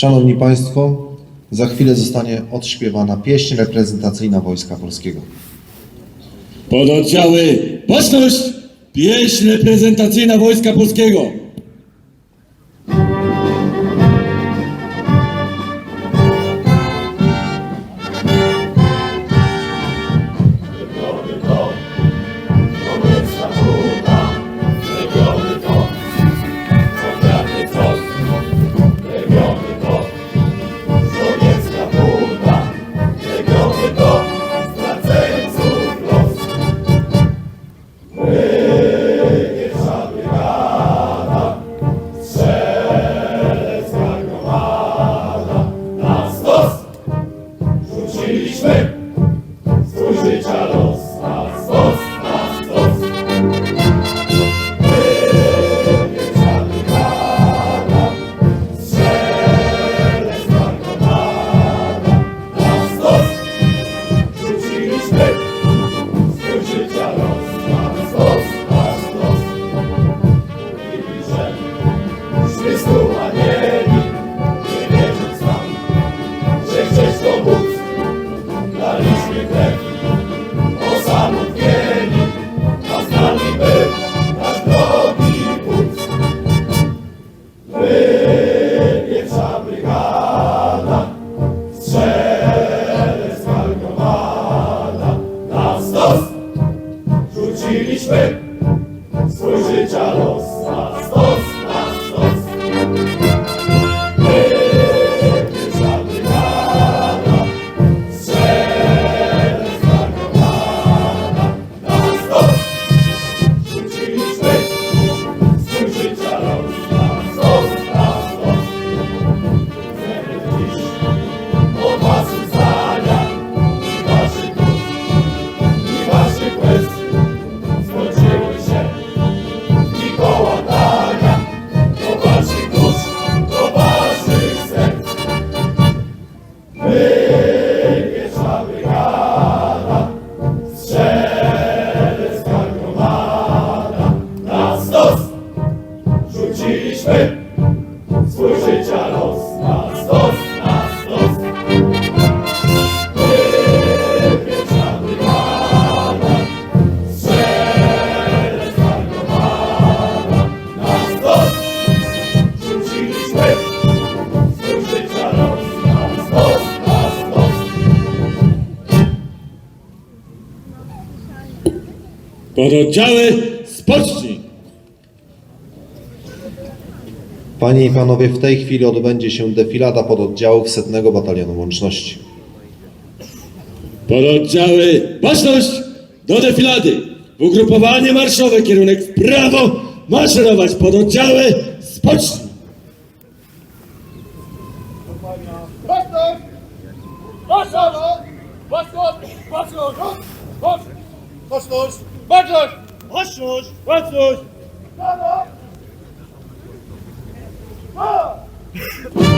Szanowni Państwo, za chwilę zostanie odśpiewana pieśń reprezentacyjna Wojska Polskiego. Pododdziały, baczność! Pieśń reprezentacyjna Wojska Polskiego. echado fábrica. Pododziały, spocznij! Panie i panowie, w tej chwili odbędzie się defilada pododdziałów setnego Batalionu Łączności. Pododziały, baczność! Do defilady! Ugrupowanie marszowe, kierunek w prawo, maszerować pododdziały, spocznij! Marszowo! Baczność! Baczność! Baczność! Baczność! Baczność! Baczność! Baczność!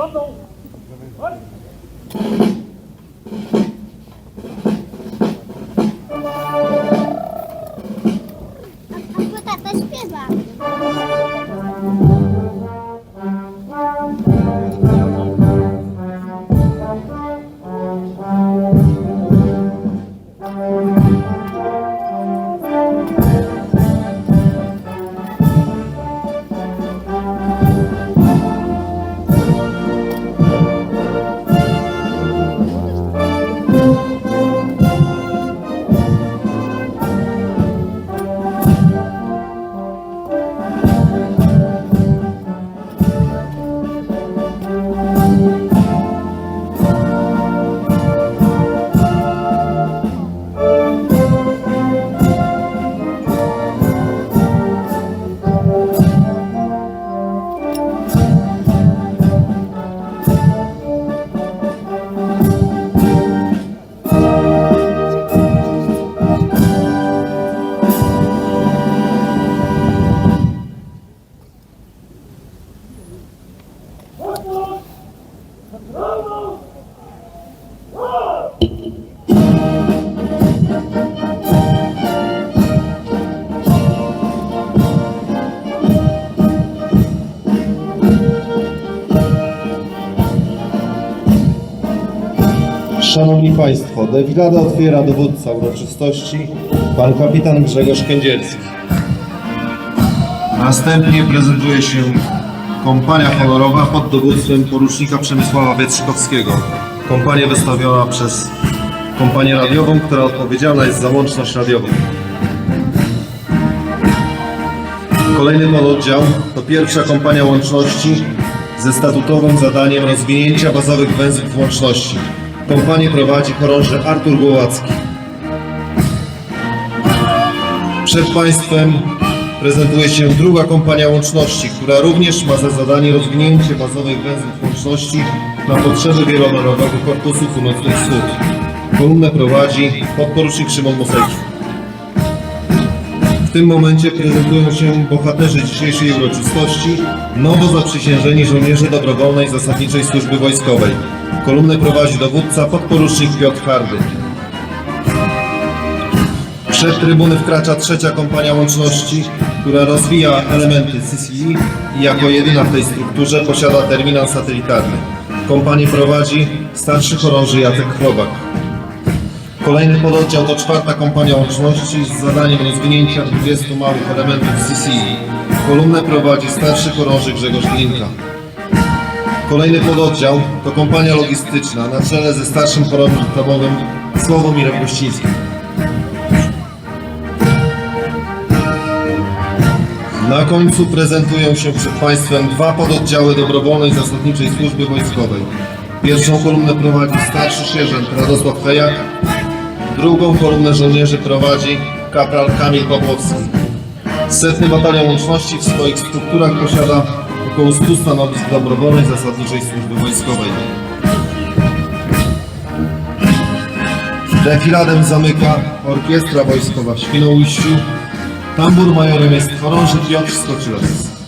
どんどん。Szanowni Państwo, defiladę otwiera dowódca uroczystości, pan kapitan Grzegorz Kędzierski. Następnie prezentuje się kompania honorowa pod dowództwem porucznika Przemysława Wietrzykowskiego. Kompania wystawiona przez kompanię radiową, która odpowiedzialna jest za łączność radiową. Kolejny pododdział to pierwsza kompania łączności ze statutowym zadaniem rozwinięcia bazowych węzłów łączności. Kompanię prowadzi chorąży Artur Głowacki. Przed Państwem prezentuje się druga kompania łączności, która również ma za zadanie rozwinięcie bazowych węzłów łączności na potrzeby wielonarodowego Korpusu Północnych Wschód. Kolumnę prowadzi podporucznik Szymon Mosecki. W tym momencie prezentują się bohaterzy dzisiejszej uroczystości, nowo zaprzysiężeni żołnierze dobrowolnej zasadniczej służby wojskowej. Kolumnę prowadzi dowódca podporucznik Piotr Hardy. Przed trybuny wkracza trzecia kompania łączności, która rozwija elementy CCI i jako jedyna w tej strukturze posiada terminal satelitarny. Kompanię prowadzi starszy chorąży Jacek Chrobak. Kolejny pododdział to czwarta kompania łączności z zadaniem rozwinięcia 20 małych elementów CCI. Kolumnę prowadzi starszy chorąży Grzegorz Glinka. Kolejny pododdział to kompania logistyczna na czele ze starszym chorążym sztabowym Sławomirem Gościńskim. Na końcu prezentują się przed Państwem dwa pododdziały dobrowolnej zasadniczej służby wojskowej. Pierwszą kolumnę prowadzi starszy sierżant Radosław Fejak, drugą kolumnę żołnierzy prowadzi kapral Kamil Pawłowski. Setny Batalion Łączności w swoich strukturach posiada około 100 stanowisk dobrowolnej zasadniczej służby wojskowej. Defiladem zamyka Orkiestra Wojskowa w Świnoujściu. Tambur majorem jest chorąży Piotr Skoczylas.